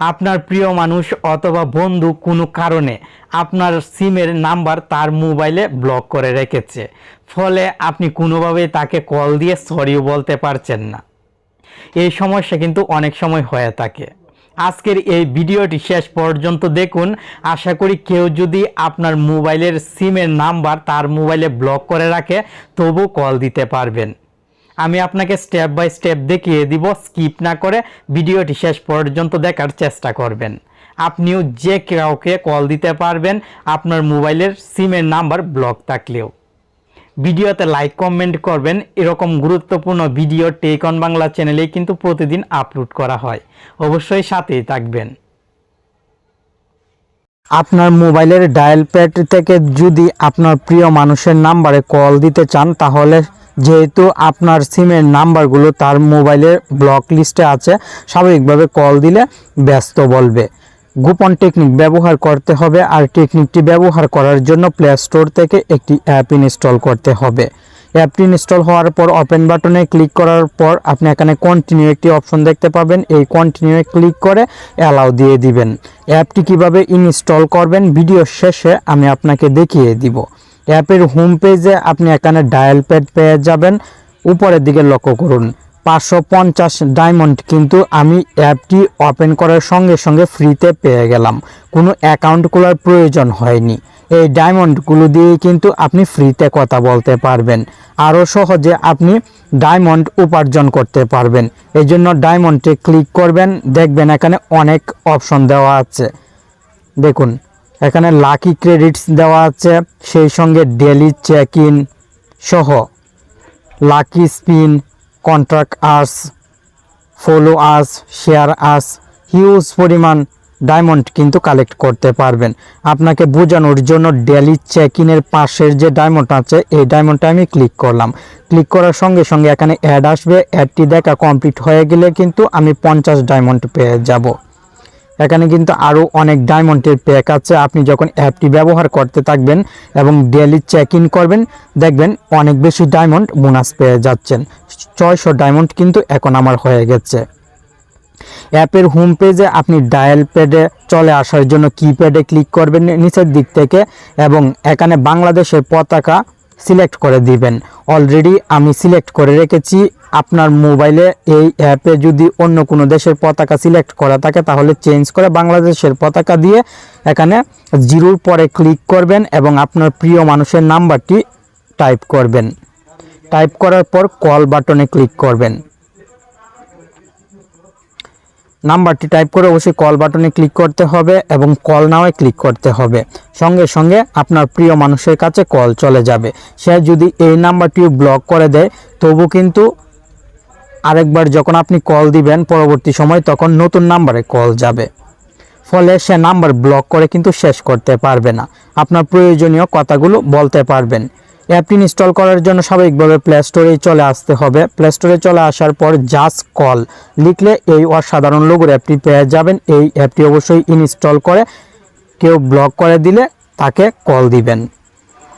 আপনার প্রিয় মানুষ অথবা বন্ধু কোনো কারণে আপনার সিমের নাম্বার তার মোবাইলে ব্লক করে রেখেছে। ফলে আপনি কোনোভাবেই তাকে কল দিয়ে সরিও বলতে পারছেন না। এই সমস্যা কিন্তু অনেক সময় হয়ে থাকে। আজকের এই ভিডিওটি শেষ পর্যন্ত দেখুন। আশা করি কেউ যদি আপনার মোবাইলের সিমের নাম্বার তার মোবাইলে ব্লক করে রাখে তবু কল দিতে পারবেন। আমি আপনাকে স্টেপ বাই স্টেপ দেখিয়ে দিব স্কিপ না করে ভিডিওটি শেষ পর্যন্ত দেখার চেষ্টা করবেন। আপনিও যে কাউকে কল দিতে পারবেন, আপনার মোবাইলের সিমের নাম্বার ব্লক থাকলেও। ভিডিওতে লাইক কমেন্ট করবেন, এরকম গুরুত্বপূর্ণ ভিডিও টেক অন বাংলা চ্যানেলে কিন্তু প্রতিদিন আপলোড করা হয়। অবশ্যই সাথেই থাকবেন। আপনার মোবাইলের ডায়াল প্যাড থেকে যদি আপনার প্রিয় মানুষের নাম্বারে কল দিতে চান, তাহলে যেহেতু আপনার সিমের নাম্বারগুলো তার মোবাইলের ব্লক লিস্টে আছে, স্বাভাবিকভাবে কল দিলে ব্যস্ত বলবে। গোপন টেকনিক ব্যবহার করতে হবে আর টেকনিকটি ব্যবহার করার জন্য প্লে স্টোর থেকে একটি অ্যাপ ইনস্টল করতে হবে। অ্যাপটি ইনস্টল হওয়ার পর ওপেন বাটনে ক্লিক করার পর আপনি এখানে কন্টিনিউ একটি অপশন দেখতে পাবেন। এই কন্টিনিউ ক্লিক করে অ্যালাউ দিয়ে দিবেন। অ্যাপটি কীভাবে ইনস্টল করবেন ভিডিও শেষে আমি আপনাকে দেখিয়ে দিব। অ্যাপের হোম পেজে আপনি এখানে ডায়াল প্যাড পেয়ে যাবেন। উপরের দিকে লক্ষ্য করুন, পাঁচশো পঞ্চাশ ডায়মন্ড কিন্তু আমি অ্যাপটি ওপেন করার সঙ্গে সঙ্গে ফ্রিতে পেয়ে গেলাম। কোনো অ্যাকাউন্ট খোলার প্রয়োজন হয়নি। এই ডায়মন্ডগুলো দিয়ে কিন্তু আপনি ফ্রিতে কথা বলতে পারবেন। আরও সহজে আপনি ডায়মন্ড উপার্জন করতে পারবেন। এই জন্য ডায়মন্ডে ক্লিক করবেন, দেখবেন এখানে অনেক অপশন দেওয়া আছে। দেখুন এখানে লাকি ক্রেডিটস দেওয়া আছে, সেই সঙ্গে ডেলি চেক ইন সহ। Lucky spin contract আর্স follow us share us huge পরিমাণ ডায়মন্ড কিন্তু কালেক্ট করতে পারবেন। আপনাকে বোঝানোর জন্য ডেলি চেক ইনের পাশের যে ডায়মন্ড আছে, এই ডায়মন্ডটা আমি ক্লিক করলাম। ক্লিক করার সঙ্গে সঙ্গে এখানে অ্যাড আসবে। অ্যাডটি দেখা কমপ্লিট হয়ে গেলে কিন্তু আমি পঞ্চাশ ডায়মন্ড পেয়ে যাব। এখানে কিন্তু আরও অনেক ডায়মন্ডের প্যাক আছে। আপনি যখন অ্যাপটি ব্যবহার করতে থাকবেন এবং ডেলি চেক ইন করবেন, দেখবেন অনেক বেশি ডায়মন্ড বোনাস পেয়ে যাচ্ছেন। ছয়শো ডায়মন্ড কিন্তু এখন আমার হয়ে গেছে। অ্যাপের হোম পেজে আপনি ডায়াল প্যাডে চলে আসার জন্য কিপ্যাডে ক্লিক করবেন নিচের দিক থেকে এবং এখানে বাংলাদেশের পতাকা সিলেক্ট করে দিবেন। অলরেডি আমি সিলেক্ট করে রেখেছি। আপনার মোবাইলে এই অ্যাপে যদি অন্য কোনো দেশের পতাকা সিলেক্ট করা থাকে, তাহলে চেঞ্জ করে বাংলাদেশের পতাকা দিয়ে এখানে জিরোর পরে ক্লিক করবেন এবং আপনার প্রিয় মানুষের নাম্বারটি টাইপ করবেন। টাইপ করার পর কল বাটনে ক্লিক করবেন। নাম্বারটি টাইপ করে অবশ্যই কল বাটনে ক্লিক করতে হবে এবং কল নাওয়ে ক্লিক করতে হবে। সঙ্গে সঙ্গে আপনার প্রিয় মানুষের কাছে কল চলে যাবে। সে যদি এই নাম্বারটিও ব্লক করে দেয়, তবু কিন্তু আরেকবার যখন আপনি কল দিবেন পরবর্তী সময়, তখন নতুন নাম্বারে কল যাবে। ফলে সে নাম্বার ব্লক করে কিন্তু শেষ করতে পারবে না। আপনার প্রয়োজনীয় কথাগুলো বলতে পারবেন। অ্যাপটি ইনস্টল করার জন্য স্বাভাবিকভাবে প্লে স্টোরে চলে আসতে হবে। প্লে স্টোরে চলে আসার পর জাস্ট কল লিখলে এই অসাধারণ লোগোর অ্যাপটি পেয়ে যাবেন। এই অ্যাপটি অবশ্যই ইনস্টল করে কেউ ব্লক করে দিলে তাকে কল দিবেন।